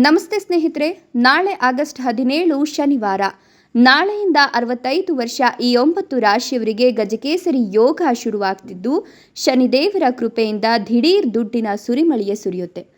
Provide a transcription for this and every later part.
ನಮಸ್ತೆ ಸ್ನೇಹಿತರೆ, ನಾಳೆ ಆಗಸ್ಟ್ ಹದಿನೇಳು ಶನಿವಾರ. ನಾಳೆಯಿಂದ ಅರವತ್ತೈದು ವರ್ಷ ಈ ಒಂಬತ್ತು ರಾಶಿಯವರಿಗೆ ಗಜಕೇಸರಿ ಯೋಗ ಶುರುವಾಗ್ತಿದ್ದು, ಶನಿದೇವರ ಕೃಪೆಯಿಂದ ದಿಢೀರ್ ದುಡ್ಡಿನ ಸುರಿಮಳೆಯೇ ಸುರಿಯುತ್ತೆ.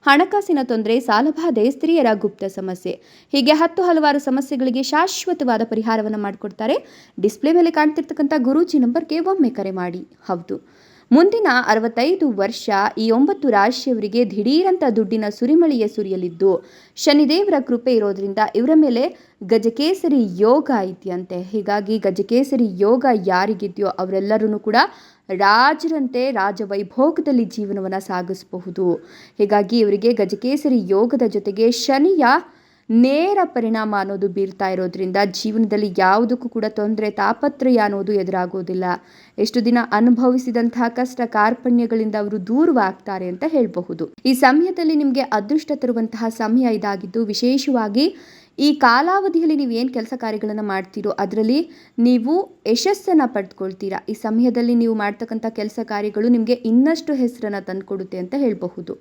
ಹಣಕಾಸಿನ ತೊಂದರೆ ಸಾಲಬಾಧೆ ಸ್ತ್ರೀಯರ ಗುಪ್ತ ಸಮಸ್ಯೆ. ಹೀಗೆ ಹತ್ತು ಹಲವಾರು ಸಮಸ್ಯೆಗಳಿಗೆ ಶಾಶ್ವತವಾದ ಪರಿಹಾರವನ್ನು ಮಾಡಿಕೊಡ್ತಾರೆ. ಡಿಸ್ಪ್ಲೇ ಮೇಲೆ ಕಾಣ್ತಿರ್ತಕ್ಕಂಥ ಗುರೂಜಿ ನಂಬರ್ಗೆ ಒಮ್ಮೆ ಕರೆ ಮಾಡಿ. ಹೌದು. ಮುಂದಿನ ಅರವತ್ತೈದು ವರ್ಷ ಈ ಒಂಬತ್ತು ರಾಶಿಯವರಿಗೆ ದಿಢೀರಂತ ದುಡ್ಡಿನ ಸುರಿಮಳೆಯೇ ಸುರಿಯಲಿದ್ದು, ಶನಿದೇವರ ಕೃಪೆ ಇರೋದ್ರಿಂದ ಇವರ ಮೇಲೆ ಗಜಕೇಸರಿ ಯೋಗ ಐತಿಯಂತೆ. ಹೀಗಾಗಿ ಗಜಕೇಸರಿ ಯೋಗ ಯಾರಿಗಿದೆಯೋ ಅವರೆಲ್ಲರೂ ಕೂಡ ರಾಜರಂತೆ ರಾಜವೈಭೋಗದಲ್ಲಿ ಜೀವನವನ್ನು ಸಾಗಿಸಬಹುದು. ಹೀಗಾಗಿ ಇವರಿಗೆ ಗಜಕೇಸರಿ ಯೋಗದ ಜೊತೆಗೆ ಶನಿಯ ನೇರ ಪರಿಣಾಮ ಅನ್ನೋದು ಬೀರ್ತಾ ಇರೋದ್ರಿಂದ ಜೀವನದಲ್ಲಿ ಯಾವುದಕ್ಕೂ ಕೂಡ ತೊಂದರೆ, ತಾಪತ್ರಯ ಅನ್ನೋದು ಎದುರಾಗೋದಿಲ್ಲ. ಎಷ್ಟು ದಿನ ಅನುಭವಿಸಿದಂತಹ ಕಷ್ಟ ಕಾರ್ಪಣ್ಯಗಳಿಂದ ಅವರು ದೂರವಾಗ್ತಾರೆ ಅಂತ ಹೇಳಬಹುದು. ಈ ಸಮಯದಲ್ಲಿ ನಿಮಗೆ ಅದೃಷ್ಟ ತರುವಂತಹ ಸಮಯ ಇದಾಗಿದ್ದು, ವಿಶೇಷವಾಗಿ ಈ ಕಾಲಾವಧಿಯಲ್ಲಿ ನೀವು ಏನು ಕೆಲಸ ಕಾರ್ಯಗಳನ್ನು ಮಾಡ್ತೀರೋ ಅದರಲ್ಲಿ ನೀವು ಯಶಸ್ಸನ್ನು ಪಡೆದುಕೊಳ್ತೀರಾ ಈ ಸಮಯದಲ್ಲಿ ನೀವು ಮಾಡ್ತಕ್ಕಂಥ ಕೆಲಸ ಕಾರ್ಯಗಳು ನಿಮಗೆ ಇನ್ನಷ್ಟು ಹೆಸರನ್ನು ತಂದುಕೊಡುತ್ತೆ ಅಂತ ಹೇಳಬಹುದು.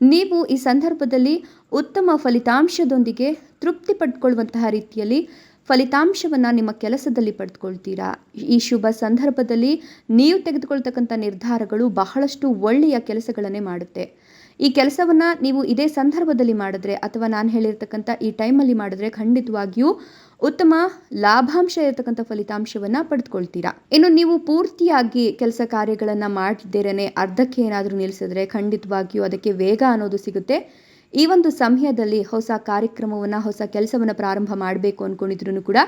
ನೀವು ಈ ಸಂದರ್ಭದಲ್ಲಿ ಉತ್ತಮ ಫಲಿತಾಂಶದೊಂದಿಗೆ ತೃಪ್ತಿ ಪಡ್ಕೊಳ್ಳುವಂತಹ ರೀತಿಯಲ್ಲಿ ಫಲಿತಾಂಶವನ್ನು ನಿಮ್ಮ ಕೆಲಸದಲ್ಲಿ ಪಡೆದುಕೊಳ್ತೀರಾ? ಈ ಶುಭ ಸಂದರ್ಭದಲ್ಲಿ ನೀವು ತೆಗೆದುಕೊಳ್ತಕ್ಕಂಥ ನಿರ್ಧಾರಗಳು ಬಹಳಷ್ಟು ಒಳ್ಳೆಯ ಕೆಲಸಗಳನ್ನೇ ಮಾಡುತ್ತೆ. ಈ ಕೆಲಸವನ್ನು ನೀವು ಇದೇ ಸಂದರ್ಭದಲ್ಲಿ ಮಾಡಿದ್ರೆ ಅಥವಾ ನಾನು ಹೇಳಿರ್ತಕ್ಕಂಥ ಈ ಟೈಮಲ್ಲಿ ಮಾಡಿದ್ರೆ ಖಂಡಿತವಾಗಿಯೂ ಉತ್ತಮ ಲಾಭಾಂಶ ಇರತಕ್ಕಂಥ ಫಲಿತಾಂಶವನ್ನು ಪಡೆದುಕೊಳ್ತೀರಾ. ಇನ್ನು ನೀವು ಪೂರ್ತಿಯಾಗಿ ಕೆಲಸ ಕಾರ್ಯಗಳನ್ನು ಮಾಡಿದ್ದೇನೆ ಅರ್ಧಕ್ಕೆ ಏನಾದರೂ ನಿಲ್ಲಿಸಿದ್ರೆ ಖಂಡಿತವಾಗಿಯೂ ಅದಕ್ಕೆ ವೇಗ ಅನ್ನೋದು ಸಿಗುತ್ತೆ. ಈ ಒಂದು ಸಮಯದಲ್ಲಿ ಹೊಸ ಕಾರ್ಯಕ್ರಮವನ್ನು, ಹೊಸ ಕೆಲಸವನ್ನು ಪ್ರಾರಂಭ ಮಾಡಬೇಕು ಅಂದ್ಕೊಂಡಿದ್ರು ಕೂಡ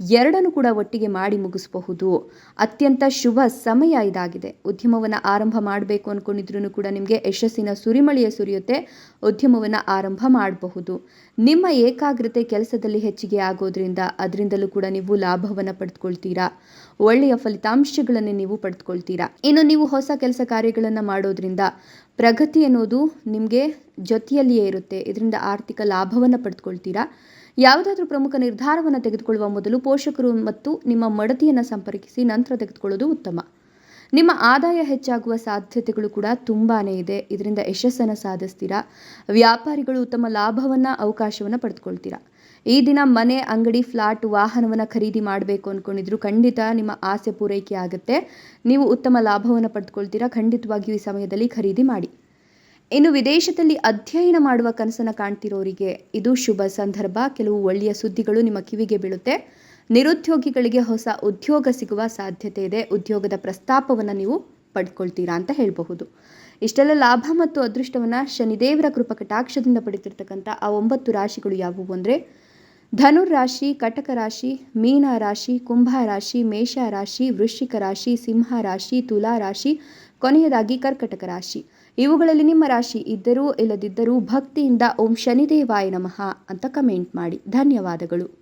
ಎರಡನ್ನು ಕೂಡ ಒಟ್ಟಿಗೆ ಮಾಡಿ ಮುಗಿಸಬಹುದು. ಅತ್ಯಂತ ಶುಭ ಸಮಯ ಇದಾಗಿದೆ. ಉದ್ಯಮವನ್ನು ಆರಂಭ ಮಾಡಬೇಕು ಅಂದ್ಕೊಂಡಿದ್ರು ಕೂಡ ನಿಮಗೆ ಯಶಸ್ಸಿನ ಸುರಿಮಳೆಯ ಸುರಿಯುತ್ತೆ. ಉದ್ಯಮವನ್ನು ಆರಂಭ ಮಾಡಬಹುದು. ನಿಮ್ಮ ಏಕಾಗ್ರತೆ ಕೆಲಸದಲ್ಲಿ ಹೆಚ್ಚಿಗೆ ಆಗೋದ್ರಿಂದ ಅದರಿಂದಲೂ ಕೂಡ ನೀವು ಲಾಭವನ್ನು ಪಡೆದುಕೊಳ್ತೀರಾ ಒಳ್ಳೆಯ ಫಲಿತಾಂಶಗಳನ್ನು ನೀವು ಪಡೆದುಕೊಳ್ತೀರಾ ಇನ್ನು ನೀವು ಹೊಸ ಕೆಲಸ ಕಾರ್ಯಗಳನ್ನು ಮಾಡೋದ್ರಿಂದ ಪ್ರಗತಿ ಅನ್ನೋದು ನಿಮಗೆ ಜೊತೆಯಲ್ಲಿಯೇ ಇರುತ್ತೆ. ಇದರಿಂದ ಆರ್ಥಿಕ ಲಾಭವನ್ನು ಪಡೆದುಕೊಳ್ತೀರಾ ಯಾವುದಾದ್ರೂ ಪ್ರಮುಖ ನಿರ್ಧಾರವನ್ನು ತೆಗೆದುಕೊಳ್ಳುವ ಮೊದಲು ಪೋಷಕರು ಮತ್ತು ನಿಮ್ಮ ಮಡತಿಯನ್ನು ಸಂಪರ್ಕಿಸಿ ನಂತರ ತೆಗೆದುಕೊಳ್ಳೋದು ಉತ್ತಮ. ನಿಮ್ಮ ಆದಾಯ ಹೆಚ್ಚಾಗುವ ಸಾಧ್ಯತೆಗಳು ಕೂಡ ತುಂಬಾ ಇದೆ. ಇದರಿಂದ ಯಶಸ್ಸನ್ನು ಸಾಧಿಸ್ತೀರಾ? ವ್ಯಾಪಾರಿಗಳು ಉತ್ತಮ ಲಾಭವನ್ನು, ಅವಕಾಶವನ್ನು ಪಡೆದುಕೊಳ್ತೀರಾ? ಈ ದಿನ ಮನೆ, ಅಂಗಡಿ, ಫ್ಲಾಟ್, ವಾಹನವನ್ನು ಖರೀದಿ ಮಾಡಬೇಕು ಅಂದ್ಕೊಂಡಿದ್ರು ಖಂಡಿತ ನಿಮ್ಮ ಆಸೆ ಪೂರೈಕೆ ಆಗುತ್ತೆ. ನೀವು ಉತ್ತಮ ಲಾಭವನ್ನು ಪಡೆದುಕೊಳ್ತೀರಾ? ಖಂಡಿತವಾಗಿಯೂ ಈ ಸಮಯದಲ್ಲಿ ಖರೀದಿ ಮಾಡಿ. ಇನ್ನು ವಿದೇಶದಲ್ಲಿ ಅಧ್ಯಯನ ಮಾಡುವ ಕನಸನ್ನು ಕಾಣ್ತಿರೋರಿಗೆ ಇದು ಶುಭ ಸಂದರ್ಭ. ಕೆಲವು ಒಳ್ಳೆಯ ಸುದ್ದಿಗಳು ನಿಮ್ಮ ಕಿವಿಗೆ ಬೀಳುತ್ತೆ. ನಿರುದ್ಯೋಗಿಗಳಿಗೆ ಹೊಸ ಉದ್ಯೋಗ ಸಿಗುವ ಸಾಧ್ಯತೆ ಇದೆ. ಉದ್ಯೋಗದ ಪ್ರಸ್ತಾಪವನ್ನು ನೀವು ಪಡ್ಕೊಳ್ತೀರಾ ಅಂತ ಹೇಳಬಹುದು. ಇಷ್ಟೆಲ್ಲ ಲಾಭ ಮತ್ತು ಅದೃಷ್ಟವನ್ನು ಶನಿದೇವರ ಕೃಪ ಕಟಾಕ್ಷದಿಂದ ಪಡಿತಿರ್ತಕ್ಕಂಥ ಆ ಒಂಬತ್ತು ರಾಶಿಗಳು ಯಾವುವು ಅಂದರೆ ಧನುರ್ ರಾಶಿ, ಕಟಕ ರಾಶಿ, ಮೀನ ರಾಶಿ, ಕುಂಭ ರಾಶಿ, ಮೇಷ ರಾಶಿ, ವೃಶ್ಚಿಕ ರಾಶಿ, ಸಿಂಹ ರಾಶಿ, ತುಲಾ ರಾಶಿ, ಕೊನೆಯದಾಗಿ ಕರ್ಕಟಕ ರಾಶಿ. ಇವುಗಳಲ್ಲಿ ನಿಮ್ಮ ರಾಶಿ ಇದ್ದರೂ ಇಲ್ಲದಿದ್ದರೂ ಭಕ್ತಿಯಿಂದ ಓಂ ಶನಿದೇವಾಯ ನಮಃ ಅಂತ ಕಮೆಂಟ್ ಮಾಡಿ. ಧನ್ಯವಾದಗಳು.